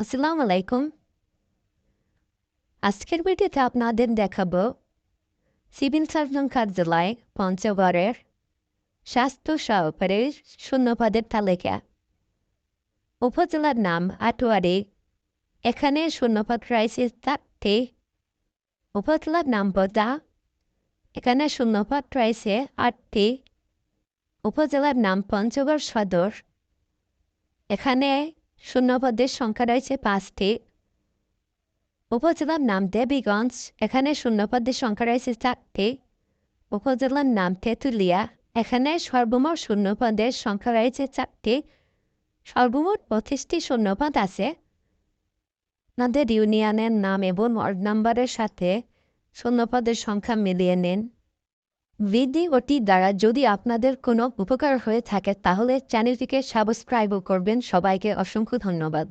আসসালামু আলাইকুম আজকের ভিডিওতে আপনাদের দেখাবো সিভিল সার্জন কার্যালয় পঞ্চগড়ের স্বাস্থ্য সহকারী শূন্যপদের তালিকা উপজেলার নাম আটোয়ারি এখানে শূন্যপদ রয়েছে চারটি উপজেলার নাম বোদা এখানে শূন্যপদ রয়েছে আটটি উপজেলার নাম পঞ্চগড় সদর এখানে শূন্যপদের সংখ্যা রয়েছে পাঁচটি। উপজেলার নাম দেবীগঞ্জ, এখানে শূন্যপদের সংখ্যা রয়েছে চারটি। উপজেলার নাম তেঁতুলিয়া, এখানে সর্বমোট শূন্যপদের সংখ্যা রয়েছে চারটি। সর্বমোট পঁচিশটি শূন্যপদ আছে। আপনাদের ইউনিয়নের নাম এবং ওয়ার্ড নাম্বারের সাথে শূন্যপদের সংখ্যা মিলিয়ে নিন। ভিডিওটি দ্বারা যদি আপনাদের কোনো উপকার হয়ে থাকে তাহলে চ্যানেলটিকে সাবস্ক্রাইবও করবেন। সবাইকে অসংখ্য ধন্যবাদ।